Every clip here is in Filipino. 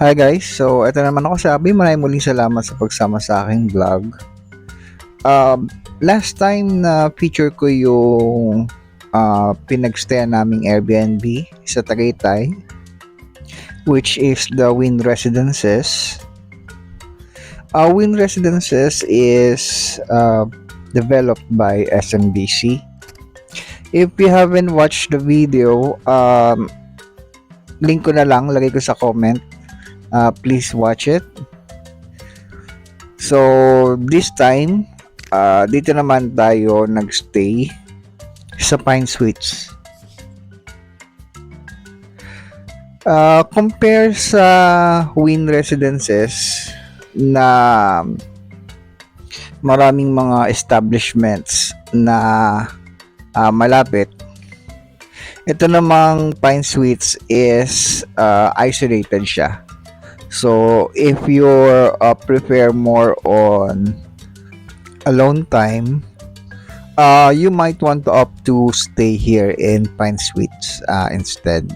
Hi guys, so ito naman ako sabi, maraming muling salamat sa pagsama sa aking vlog. Um, last time na feature ko yung uh, pinagstayan naming Airbnb sa Tagaytay which is the Win Residences. Uh, Win Residences is uh, developed by SMBC. If you haven't watched the video, um, link ko na lang, lagay ko sa comment uh, please watch it. So this time uh, dito naman tayo nagstay sa Pine Suites uh, compare sa Win Residences na maraming mga establishments na uh, malapit. Ito namang Pine Suites is uh, isolated siya So, if you uh, prefer more on alone time, uh, you might want to opt to stay here in Pine Suites uh, instead.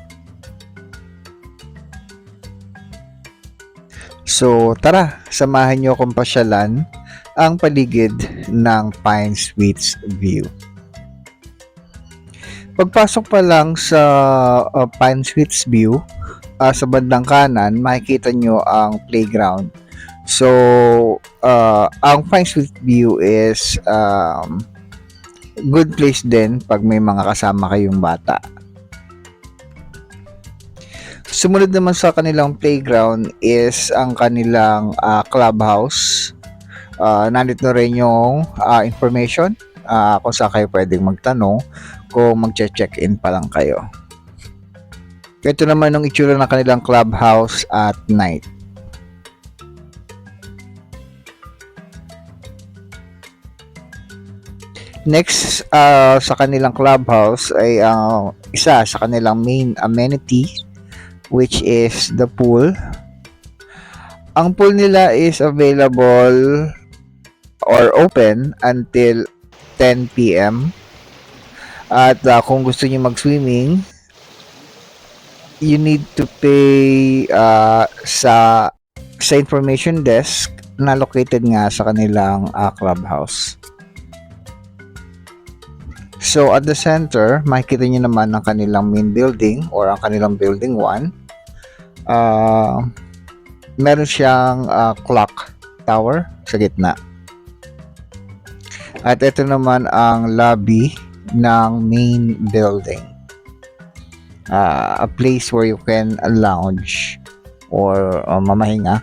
So, tara, samahan nyo akong pasyalan ang paligid ng Pine Suites view. Pagpasok pa lang sa uh, Pine Suites view, uh, sa bandang kanan, makikita nyo ang playground. So, uh, ang Fine Street View is um, good place din pag may mga kasama kayong bata. Sumunod naman sa kanilang playground is ang kanilang uh, clubhouse. Uh, nandito rin yung uh, information uh, kung saan kayo pwedeng magtanong kung mag-check-in pa lang kayo. Ito naman ang itsura ng kanilang clubhouse at night. Next uh, sa kanilang clubhouse ay ang uh, isa sa kanilang main amenity which is the pool. Ang pool nila is available or open until 10 p.m. At uh, kung gusto niyo mag-swimming, you need to pay uh, sa sa information desk na located nga sa kanilang uh, clubhouse. So at the center, makikita niyo naman ang kanilang main building or ang kanilang building 1. Uh, meron siyang uh, clock tower sa gitna. At ito naman ang lobby ng main building uh, a place where you can lounge or uh, mamahinga.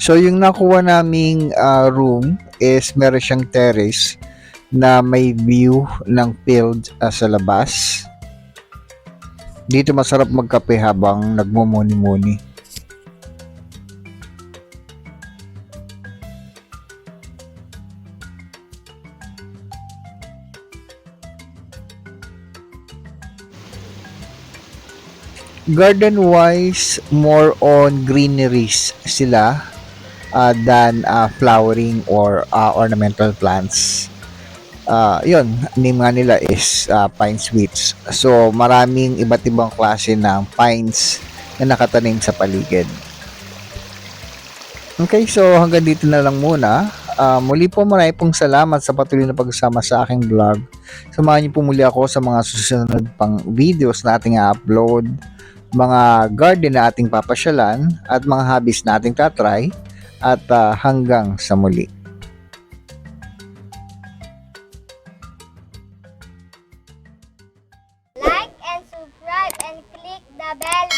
So yung nakuha naming uh, room is meron siyang terrace na may view ng field uh, sa labas. Dito masarap magkape habang nagmumuni-muni. Garden wise, more on greeneries sila uh, than uh, flowering or uh, ornamental plants. Uh, yun, name nga nila is uh, pine sweets. So, maraming iba't ibang klase ng pines na nakatanim sa paligid. Okay, so hanggang dito na lang muna. Uh, muli po marami pong salamat sa patuloy na pagsama sa aking vlog. Samahan niyo po muli ako sa mga susunod pang videos na ating upload, mga garden na ating papasyalan, at mga hobbies na ating tatry at uh, hanggang sa muli. Like and subscribe and click the bell